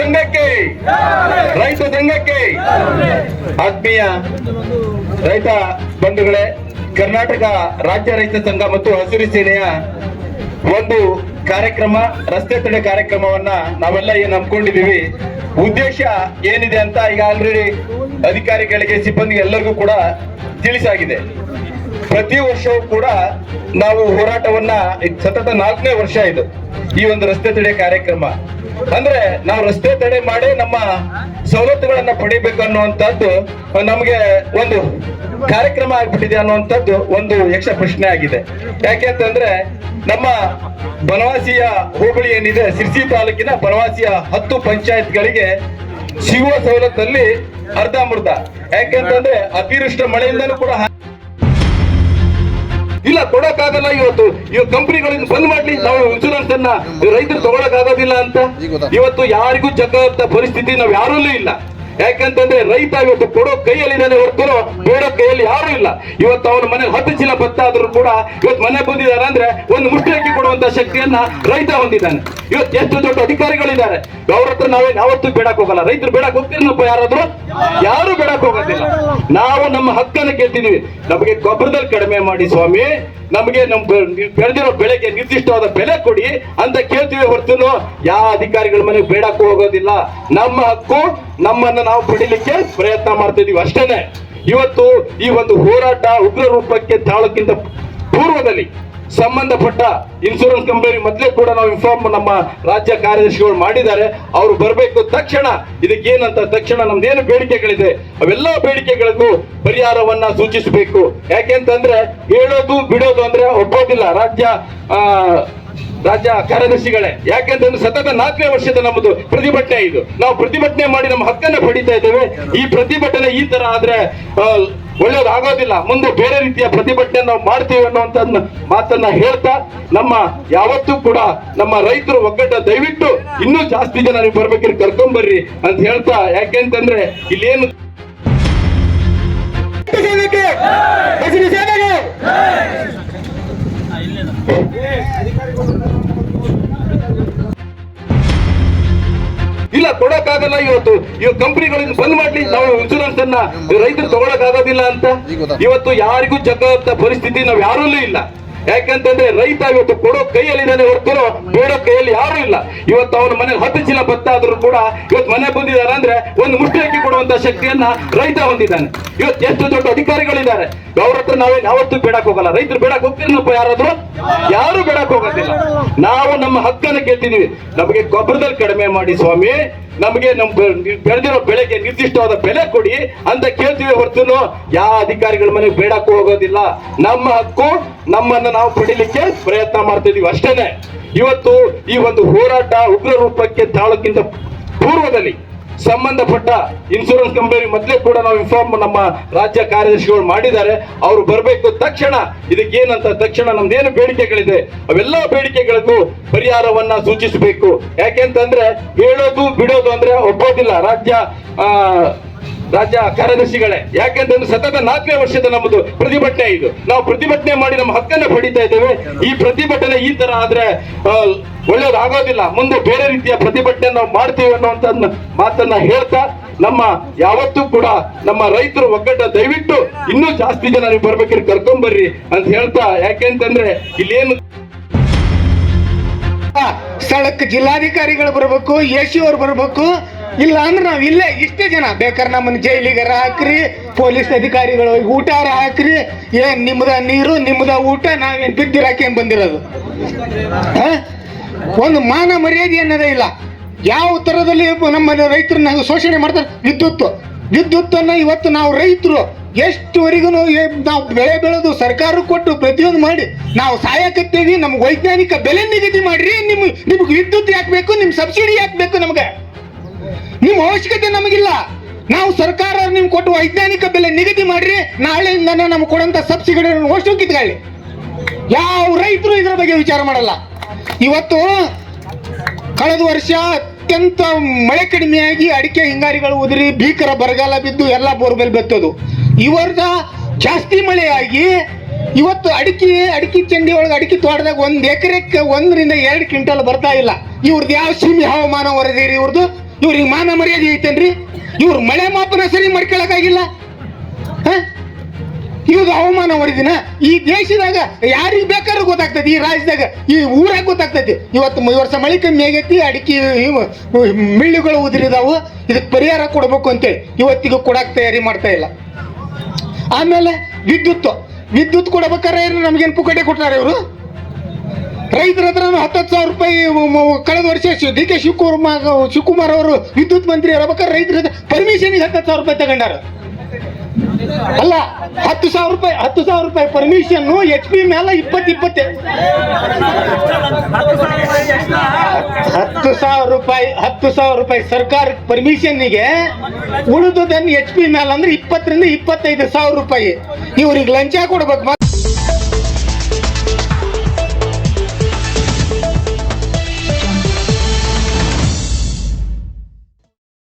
ಸಂಘಕ್ಕೆ, ರೈತ ಸಂಘಕ್ಕೆ. ಆತ್ಮೀಯ ರೈತ ಬಂಧುಗಳೇ, ಕರ್ನಾಟಕ ರಾಜ್ಯ ರೈತ ಸಂಘ ಮತ್ತು ಹಸಿರು ಸೇನೆಯ ಒಂದು ಕಾರ್ಯಕ್ರಮ, ರಸ್ತೆ ತಡೆ ಕಾರ್ಯಕ್ರಮವನ್ನ ನಾವೆಲ್ಲ ಏನ್ ನಂಬ್ಕೊಂಡಿದೀವಿ ಉದ್ದೇಶ ಏನಿದೆ ಅಂತ ಈಗ ಆಲ್ರೆಡಿ ಅಧಿಕಾರಿಗಳಿಗೆ ಸಿಬ್ಬಂದಿ ಎಲ್ಲರಿಗೂ ಕೂಡ ತಿಳಿಸಾಗಿದೆ. ಪ್ರತಿ ವರ್ಷವೂ ಕೂಡ ನಾವು ಹೋರಾಟವನ್ನ ಸತತ ನಾಲ್ಕನೇ ವರ್ಷ ಇದು, ಈ ಒಂದು ರಸ್ತೆ ತಡೆ ಕಾರ್ಯಕ್ರಮ. ಅಂದ್ರೆ ನಾವು ರಸ್ತೆ ತಡೆ ಮಾಡಿ ನಮ್ಮ ಸವಲತ್ತುಗಳನ್ನ ಪಡಿಬೇಕು ಅನ್ನುವಂಥದ್ದು ನಮಗೆ ಒಂದು ಕಾರ್ಯಕ್ರಮ ಆಗ್ಬಿಟ್ಟಿದೆ ಅನ್ನುವಂಥದ್ದು ಒಂದು ಯಕ್ಷ ಪ್ರಶ್ನೆ ಆಗಿದೆ. ಯಾಕೆ ಅಂತಂದ್ರೆ ನಮ್ಮ ಬನವಾಸಿಯ ಹೋಬಳಿ ಏನಿದೆ, ಸಿರ್ಸಿ ತಾಲೂಕಿನ ಬನವಾಸಿಯ ಹತ್ತು ಪಂಚಾಯತ್ಗಳಿಗೆ ಸಿಗುವ ಸವಲತ್ತಲ್ಲಿ ಅರ್ಧಂಬರ್ಧ ಯಾಕೆಂತಂದ್ರೆ ಅತಿವೃಷ್ಟ ಮಳೆಯಿಂದಲೂ ಕೂಡ ಇಲ್ಲ ಕೊಡಕ್ಕಾಗಲ್ಲ ಇವತ್ತು. ಇವಾಗ ಕಂಪನಿಗಳಿಂದ ಬಂದ್ ಮಾಡ್ಲಿ ನಾವು ಇನ್ಸೂರೆನ್ಸ್ ಅನ್ನ ರೈತರು ತಗೊಳಕ್ ಆಗೋದಿಲ್ಲ ಅಂತ ಇವತ್ತು ಯಾರಿಗೂ ಜಗ್ಗ ಪರಿಸ್ಥಿತಿ ನಾವ್ ಯಾರಲ್ಲೂ ಇಲ್ಲ. ಯಾಕಂತಂದ್ರೆ ರೈತ ಇವತ್ತು ಕೊಡೋ ಕೈಯಲ್ಲಿದ್ದಾನೆ ಹೊರತು ಬೇಡೋ ಕೈಯಲ್ಲಿ ಯಾರು ಇಲ್ಲ. ಇವತ್ತು ಅವನ ಮನೆ ಹತ್ತು ಚೀಲ ಭತ್ತ ಕೂಡ ಇವತ್ತು ಮನೆ ಬಂದಿದ್ದಾರೆ ಅಂದ್ರೆ ಒಂದು ಮುಷ್ಟಿ ಹಾಕಿ ಕೊಡುವಂತ ಶಕ್ತಿಯನ್ನ ರೈತ ಹೊಂದಿದ್ದಾನೆ. ಇವತ್ತು ಎಷ್ಟು ದೊಡ್ಡ ಅಧಿಕಾರಿಗಳಿದ್ದಾರೆ? ಅವ್ರ ಹತ್ರ ನಾವೇನು ಯಾವತ್ತೂ ಬೇಡಕ್ ಹೋಗಲ್ಲ. ರೈತರು ಬೇಡಕ್ ಹೋಗ್ತೀರಪ್ಪ ಯಾರಾದ್ರೂ? ಯಾರು ಬೇಡಕ್ ಹೋಗೋದಿಲ್ಲ. ನಾವು ನಮ್ಮ ಹಕ್ಕನ್ನು ಕೇಳ್ತಿದೀವಿ ನಮಗೆ ಗೊಬ್ಬರದಲ್ಲಿ ಕಡಿಮೆ ಮಾಡಿ ಸ್ವಾಮಿ. ನಮಗೆ ನಮ್ ಬೆಳೆದಿರೋ ಬೆಳೆಗೆ ನಿರ್ದಿಷ್ಟವಾದ ಬೆಲೆ ಕೊಡಿ ಅಂತ ಕೇಳ್ತೀವಿ ಹೊರತು ಯಾವ ಅಧಿಕಾರಿಗಳ ಮನೆಗೆ ಬೇಡಕ್ಕೂ ಹೋಗೋದಿಲ್ಲ. ನಮ್ಮ ಹಕ್ಕು, ನಮ್ಮನ್ನ ನಾವು ಪಡಿಲಿಕ್ಕೆ ಪ್ರಯತ್ನ ಮಾಡ್ತಾ ಇದೀವಿ ಅಷ್ಟೇನೆ. ಇವತ್ತು ಈ ಒಂದು ಹೋರಾಟ ಉಗ್ರ ರೂಪಕ್ಕೆ ತಾಳಕ್ಕಿಂತ ಪೂರ್ವದಲ್ಲಿ ಸಂಬಂಧಪಟ್ಟ ಇನ್ಶೂರೆನ್ಸ್ ಕಂಪನಿ ಮೊದಲೇ ಕೂಡ ನಾವು ಇನ್ಫಾರ್ಮ್ ನಮ್ಮ ರಾಜ್ಯ ಕಾರ್ಯದರ್ಶಿಗಳು ಮಾಡಿದ್ದಾರೆ. ಅವರು ಬರಬೇಕು ತಕ್ಷಣ, ಇದಕ್ಕೇನಂತ ತಕ್ಷಣ ನಮ್ದೇನು ಬೇಡಿಕೆಗಳಿದೆ, ಅವೆಲ್ಲ ಬೇಡಿಕೆಗಳಿಗೂ ಪರಿಹಾರವನ್ನ ಸೂಚಿಸಬೇಕು. ಯಾಕೆಂತಂದ್ರೆ ಹೇಳೋದು ಬಿಡೋದು ಅಂದ್ರೆ ಒಪ್ಪೋದಿಲ್ಲ. ರಾಜ್ಯ ರಾಜ್ಯ ಕಾರ್ಯದರ್ಶಿಗಳೇ. ಯಾಕೆಂತಂದ್ರೆ ಸತತ ನಾಲ್ಕನೇ ವರ್ಷದ ನಮ್ಮದು ಪ್ರತಿಭಟನೆ ಇದು. ನಾವು ಪ್ರತಿಭಟನೆ ಮಾಡಿ ನಮ್ಮ ಹಕ್ಕನ್ನ ಪಡಿತಾ ಇದ್ದೇವೆ. ಈ ಪ್ರತಿಭಟನೆ ಈ ತರ ಆದ್ರೆ ಒಳ್ಳೇದಾಗೋದಿಲ್ಲ. ಮುಂದೆ ಬೇರೆ ರೀತಿಯ ಪ್ರತಿಭಟನೆ ನಾವು ಮಾಡ್ತೀವಿ ಅನ್ನುವಂತ ಮಾತನ್ನ ಹೇಳ್ತಾ ನಮ್ಮ ಯಾವತ್ತೂ ಕೂಡ ನಮ್ಮ ರೈತರು ಒಗ್ಗಟ್ಟ ದಯವಿಟ್ಟು ಇನ್ನೂ ಜಾಸ್ತಿ ಜನ ನೀವು ಬರ್ಬೇಕಿದ್ರೆ ಕರ್ಕೊಂಬರ್ರಿ ಅಂತ ಹೇಳ್ತಾ. ಯಾಕೆಂತಂದ್ರೆ ಇಲ್ಲೇನು ಹಸಿರು ಕೊಡಕ್ಕಾಗಲ್ಲ ಇವತ್ತು. ಇವಾಗ ಕಂಪನಿಗಳಿಂದ ಬಂದ್ ಮಾಡ್ಲಿ ನಾವು ಇನ್ಶೂರೆನ್ಸ್ ಅನ್ನ ರೈತರು ತಗೊಳಕ್ ಆಗೋದಿಲ್ಲ ಅಂತ. ಇವತ್ತು ಯಾರಿಗೂ ಜಗ್ಗಂತ ಪರಿಸ್ಥಿತಿ ನಾವ್ ಯಾರಲ್ಲೂ ಇಲ್ಲ. ಯಾಕಂತಂದ್ರೆ ರೈತ ಇವತ್ತು ಕೊಡೋ ಕೈಯಲ್ಲಿದ್ದಾನೆ ಹೊರತು ಬೇಡೋ ಕೈಯಲ್ಲಿ ಯಾರು ಇಲ್ಲ. ಇವತ್ತು ಅವನ ಮನೆ ಹತ್ತು ಚೀಲ ಭತ್ತ ಆದ್ರೂ ಕೂಡ ಇವತ್ತು ಮನೆ ಬಂದಿದ್ದಾರೆ ಅಂದ್ರೆ ಒಂದು ಮುಷ್ಟಿ ಅಕ್ಕಿ ಕೊಡುವಂತ ಶಕ್ತಿಯನ್ನ ರೈತ ಹೊಂದಿದ್ದಾನೆ. ಇವತ್ತು ಎಷ್ಟು ದೊಡ್ಡ ಅಧಿಕಾರಿಗಳಿದ್ದಾರೆ. ಅವ್ರ ಹತ್ರ ನಾವೇನ್ ಯಾವತ್ತೂ ಬೇಡಕ್ ಹೋಗಲ್ಲ. ರೈತರು ಬೇಡಕ್ ಹೋಗ್ತೀರಪ್ಪ ಯಾರಾದ್ರೂ? ಯಾರು ಬೇಡಕ್ ಹೋಗೋದಿಲ್ಲ. ನಾವು ನಮ್ಮ ಹಕ್ಕನ್ನು ಕೇಳ್ತಿದೀವಿ ನಮಗೆ ಗೊಬ್ಬರದಲ್ಲಿ ಕಡಿಮೆ ಮಾಡಿ ಸ್ವಾಮಿ. ನಮಗೆ ನಮ್ ಬೆಳೆದಿರೋ ಬೆಳೆಗೆ ನಿರ್ದಿಷ್ಟವಾದ ಬೆಲೆ ಕೊಡಿ ಅಂತ ಕೇಳ್ತೀವಿ ಹೊರತು ಯಾವ ಅಧಿಕಾರಿಗಳ ಮನೆಗೆ ಬೇಡಕ್ಕೂ ಹೋಗೋದಿಲ್ಲ. ನಮ್ಮ ಹಕ್ಕು, ನಮ್ಮನ್ನ ನಾವು ಪಡಿಲಿಕ್ಕೆ ಪ್ರಯತ್ನ ಮಾಡ್ತಾ ಇದೀವಿ ಅಷ್ಟೇನೆ. ಇವತ್ತು ಈ ಒಂದು ಹೋರಾಟ ಉಗ್ರ ರೂಪಕ್ಕೆ ತಾಳಕ್ಕಿಂತ ಪೂರ್ವದಲ್ಲಿ ಸಂಬಂಧಪಟ್ಟ ಇನ್ಶೂರೆನ್ಸ್ ಕಂಪನಿ ಮೊದಲೇ ಕೂಡ ನಾವು ಇನ್ಫಾರ್ಮ್ ನಮ್ಮ ರಾಜ್ಯ ಕಾರ್ಯದರ್ಶಿಗಳು ಮಾಡಿದ್ದಾರೆ. ಅವರು ಬರಬೇಕು ತಕ್ಷಣ, ಇದಕ್ಕೇನಂತ ತಕ್ಷಣ ನಮ್ದೇನು ಬೇಡಿಕೆಗಳಿದೆ, ಅವೆಲ್ಲ ಬೇಡಿಕೆಗಳಿಗೂ ಪರಿಹಾರವನ್ನ ಸೂಚಿಸಬೇಕು. ಯಾಕೆಂತಂದ್ರೆ ಹೇಳೋದು ಬಿಡೋದು ಅಂದ್ರೆ ಒಪ್ಪೋದಿಲ್ಲ. ರಾಜ್ಯ ರಾಜ್ಯ ಕಾರ್ಯದರ್ಶಿಗಳೇ, ಯಾಕೆಂದ್ರೆ ಸತತ ನಾಲ್ಕನೇ ವರ್ಷದ ನಮ್ಮದು ಪ್ರತಿಭಟನೆ ಇದು. ನಾವು ಪ್ರತಿಭಟನೆ ಮಾಡಿ ನಮ್ಮ ಹಕ್ಕನ್ನ ಪಡಿತಾ ಇದ್ದೇವೆ. ಈ ಪ್ರತಿಭಟನೆ ಈ ತರ ಆದ್ರೆ ಒಳ್ಳೇದಾಗೋದಿಲ್ಲ ಮುಂದೆ ಬೇರೆ ರೀತಿಯ ಪ್ರತಿಭಟನೆ ನಾವು ಮಾಡ್ತೀವಿ ಅನ್ನುವಂತ ಮಾತನ್ನ ಹೇಳ್ತಾ, ನಮ್ಮ ಯಾವತ್ತೂ ಕೂಡ ನಮ್ಮ ರೈತರು ಒಗ್ಗಟ್ಟ ದಯವಿಟ್ಟು ಇನ್ನೂ ಜಾಸ್ತಿ ಜನ ನೀವು ಬರ್ಬೇಕಿದ್ರೆ ಕರ್ಕೊಂಬರ್ರಿ ಅಂತ ಹೇಳ್ತಾ, ಯಾಕೆಂತಂದ್ರೆ ಇಲ್ಲೇನು ಸ್ಥಳಕ್ಕೆ ಜಿಲ್ಲಾಧಿಕಾರಿಗಳು ಬರ್ಬೇಕು ಸಿ ಅವ್ರು ಬರ್ಬೇಕು ಇಲ್ಲ ಅಂದ್ರೆ ನಾವ್ ಇಲ್ಲೇ ಇಷ್ಟೇ ಜನ. ಬೇಕಾದ್ರೆ ನಮ್ಮನ್ನ ಜೈಲಿಗಾರ ಹಾಕ್ರಿ, ಪೊಲೀಸ್ ಅಧಿಕಾರಿಗಳು ಊಟಾರ ಹಾಕ್ರಿ? ಏನ್ ನಿಮ್ದ ನೀರು, ನಿಮ್ದ ಊಟ, ನಾವೇನ್ ಬಿದ್ದಿರಾಕೇನ್ ಬಂದಿರೋದು? ಒಂದು ಮಾನ ಮರ್ಯಾದೆ ಅನ್ನೋದೇ ಇಲ್ಲ. ಯಾವ ತರದಲ್ಲಿ ನಮ್ಮ ರೈತರನ್ನ ಶೋಷಣೆ ಮಾಡ್ತಾರೆ? ವಿದ್ಯುತ್ ವಿದ್ಯುತ್ ಅನ್ನ ಇವತ್ತು ನಾವು ರೈತರು ಎಷ್ಟುವರೆಗೂ ನಾವು ಬೆಳೆ ಬೆಳೆದು ಸರ್ಕಾರ ಕೊಟ್ಟು ಪ್ರತಿಯೊಂದು ಮಾಡಿ ನಾವು ಸಾಯಕತ್ತೀವಿ, ನಮ್ಗೆ ವೈಜ್ಞಾನಿಕ ಬೆಲೆ ನಿಗದಿ ಮಾಡ್ರಿ ನಿಮ್ಗೆ ನಿಮ್ಗೆ ವಿದ್ಯುತ್ ಯಾಕೆ ಬೇಕು ನಿಮ್ಗೆ ಸಬ್ಸಿಡಿ ಯಾಕೆ ಬೇಕು ನಮ್ಗೆ? ನಿಮ್ಮ ಅವಶ್ಯಕತೆ ನಮಗಿಲ್ಲ. ನಾವು ಸರ್ಕಾರ ನಿಮ್ಗೆ ಕೊಟ್ಟು ವೈಜ್ಞಾನಿಕ ಬೆಲೆ ನಿಗದಿ ಮಾಡ್ರಿ, ನಾಳೆಯಿಂದ ನಮ್ಗೆ ಕೊಡಂತ ಸಬ್ಸಿಡಿ ಅಷ್ಟು ಕಿತ್ಕೊಳ್ಳಿ ಯಾವ ರೈತರು ಇದ್ರ ಬಗ್ಗೆ ವಿಚಾರ ಮಾಡಲ್ಲ. ಇವತ್ತು ಕಳೆದ ವರ್ಷ ಅತ್ಯಂತ ಮಳೆ ಕಡಿಮೆಯಾಗಿ ಅಡಿಕೆ ಹಿಂಗಾರಿಗಳು ಉದುರಿ, ಭೀಕರ ಬರಗಾಲ ಬಿದ್ದು ಎಲ್ಲ ಬೋರ್ವೆಲ್ ಬೆತ್ತೋದು. ಈ ವರ್ಷ ಜಾಸ್ತಿ ಮಳೆಯಾಗಿ ಇವತ್ತು ಅಡಿಕೆ ಅಡಿಕೆ ಚಂಡಿ ಒಳಗೆ ಅಡಿಕೆ ತೋಟದಾಗ ಒಂದು ಎಕರೆಕ್ಕೆ ಒಂದರಿಂದ ಎರಡು ಕ್ವಿಂಟಲ್ ಬರ್ತಾ ಇಲ್ಲ. ಇವ್ರದ್ದು ಯಾವ ಸೀಮೆ ಹವಾಮಾನ ವರದಿ ಇವ್ರದ್ದು ಇವ್ರಿಗೆ ಮಾನ ಮರ್ಯಾದೆ ಐತೇನ್ರಿ? ಇವ್ರು ಮಳೆ ಮಾಪನ ಸರಿ ಮಾಡ್ಕೊಳಕಾಗಿಲ್ಲ? ಇವಾಗ ಹವಾಮಾನ ಹೊಡೆದಿನ ಈ ದೇಶದಾಗ ಯಾರಿಗೆ ಬೇಕಾದ್ರೂ ಗೊತ್ತಾಗ್ತದೆ, ಈ ರಾಜ್ಯದಾಗ, ಈ ಊರಾಗ ಗೊತ್ತಾಗ್ತೈತಿ ಇವತ್ತು ಈ ವರ್ಷ ಮಳೆ ಕಮ್ಮಿ ಆಗೈತಿ, ಅಡಿಕೆ ಮಿಳ್ಳುಗಳು ಉದುರಿದಾವು. ಇದಕ್ಕೆ ಪರಿಹಾರ ಕೊಡ್ಬೇಕು ಅಂತೇಳಿ ಇವತ್ತಿಗೂ ಕೊಡಕ್ ತಯಾರಿ ಮಾಡ್ತಾ ಇಲ್ಲ. ಆಮೇಲೆ ವಿದ್ಯುತ್ ವಿದ್ಯುತ್ ಕೊಡಬೇಕಾದ್ರೆ ನಮ್ಗೇನು ಪುಕಟೆ ಕೊಟ್ಟಾರೆ ಇವರು? ರೈತರ ಹತ್ರ ಹತ್ತತ್ತು ಸಾವಿರ ರೂಪಾಯಿ ಕಳೆದ ವರ್ಷ ಡಿ ಕೆ ಶಿವಕುಮಾರ್ ಶಿವಕುಮಾರ್ ಅವರು ವಿದ್ಯುತ್ ಮಂತ್ರಿ ಇರಬೇಕಾದ್ರೆ ರೈತರ ಪರ್ಮಿಷನ್ಗೆ ಹತ್ತತ್ತು ಸಾವಿರ ರೂಪಾಯಿ ತಗೊಂಡಾರ. ಅಲ್ಲ, ಹತ್ತು ಸಾವಿರ ರೂಪಾಯಿ, ಹತ್ತು ಸಾವಿರ ರೂಪಾಯಿ ಪರ್ಮಿಷನ್ ಎಚ್ ಪಿ ಮೇಲೆ ಇಪ್ಪತ್ತು ಇಪ್ಪತ್ತೆ. ಹತ್ತು ಸಾವಿರ ರೂಪಾಯಿ, ಹತ್ತು ಸಾವಿರ ರೂಪಾಯಿ ಸರ್ಕಾರ ಪರ್ಮಿಷನ್ನಿಗೆ ಉಳಿದುದನ್ನು ಎಚ್ ಪಿ ಮೇಲೆ ಅಂದ್ರೆ ಇಪ್ಪತ್ತರಿಂದ ಇಪ್ಪತ್ತೈದು ಸಾವಿರ ರೂಪಾಯಿ. ಇವ್ರಿಗೆ ಲಂಚ ಕೊಡ್ಬೇಕು.